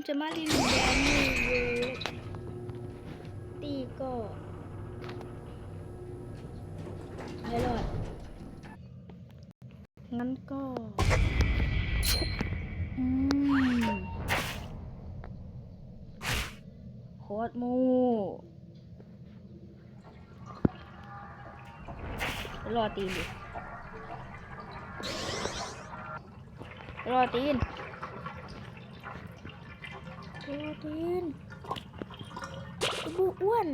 ผมจะมารีวิวแบรนด์นิวเวร์ตีก็ไม่รอดงั้นก็อืมโคตรมูรอตีนดิรอตีน รตีนบูอ้วน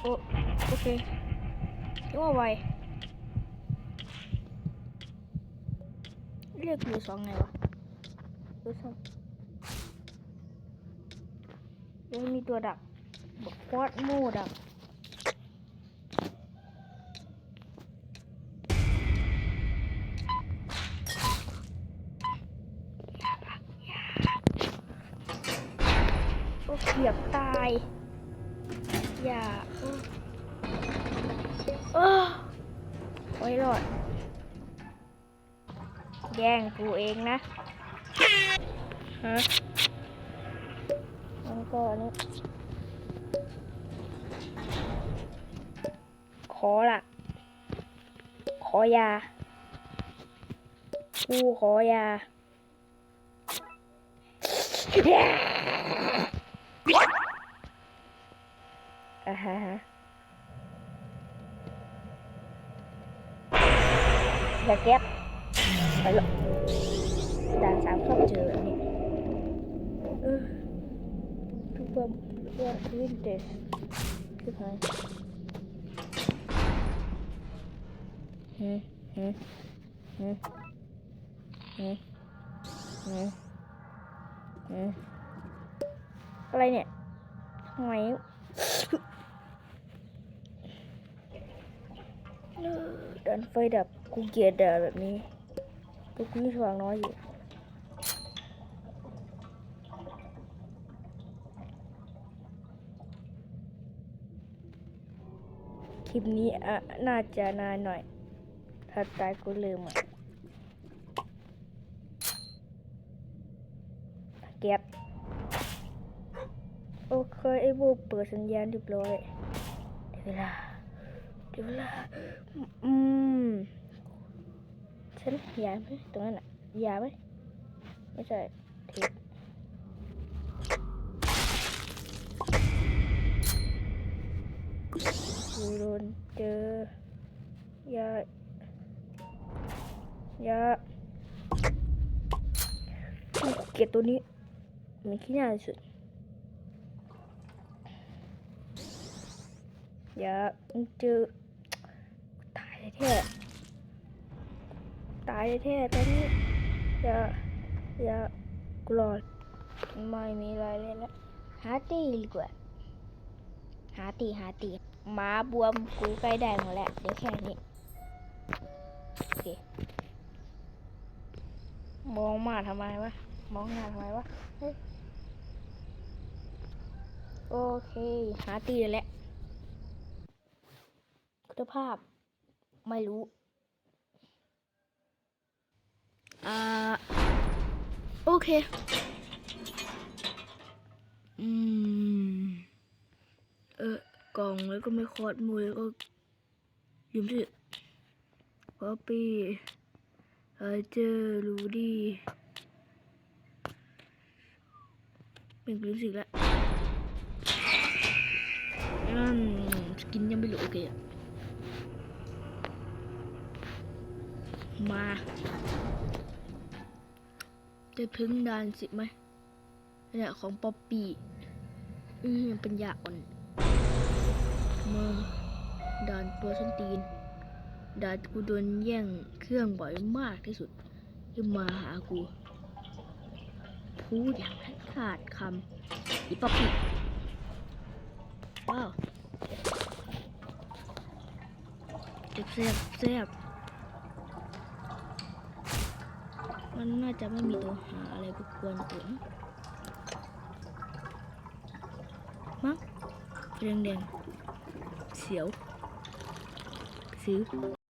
โอโอเคคิดว่าไวเรียกมือสองไงวะมือสองยังมีตัวดักบอกวอดโม่ดัก โอ้เกียบตาย อย่าโอ้เออโอ้ยรอด แย่งกูเองนะฮะมันก็อันนี้ขอละขอยา กูขอยาอ่าฮะฮะอย่าเก็บไปหรอกด่านสามชอบเจอแดันไฟดับกูเกียดด่าแบบนี้กูกูสว่างน้อยอยู่คลิปนี้อะน่าจะนานหน่อย ถ้าตายกูลืมอะเก็บโอเคไอ้บูเปิดสัญญาณเรียบร้อยเดี๋ยวเวลา ดี๋ยวละอืมฉันยาไหมตรงนั้นอะยาไหมไม่ใช่ทิปกูโดนเจอยายาเกลียดตัวนี้มันขี้หน้าสุดอย่าเจอ แท้ตายแท้ตอนนี้อย่าอย่ากรอดไม่มีอะไรเลยแล้วหาตีดีกว่าหาตีหาตีหมาบวมกูใกล้ได้หมดแล้วเดี๋ยวแค่นี้โอเคมองมาทำไมวะมองหน้าทำไมวะโอเค หาตีเลยแหละคุณภาพ ไม่รู้ อ่า โอเค อืม เออกล่องแล้วก็ไม่คอดมือแล้วก็ยืมสิคอปี้ไอเจอรูดี้เป็นลืมสิแล้วอืมสกินยังไม่รู้โอเคอะ มา จะถึงด่านสิบไหมเนี่ยของป๊อปปี้อืมยังเป็นยาอ่อนมาด่านตัวส้นตีนด่านกูโดนแย่งเครื่องบ่อยมากที่สุดที่มาหากู พูดอย่างขาดคำอีป๊อปปี้ว้าวเจ็บแซ่บแซ่บ มันน่าจะไม่มีตัวหาอะไรก็ควรถึงมั้งแดงแดงๆเสียวซื้อ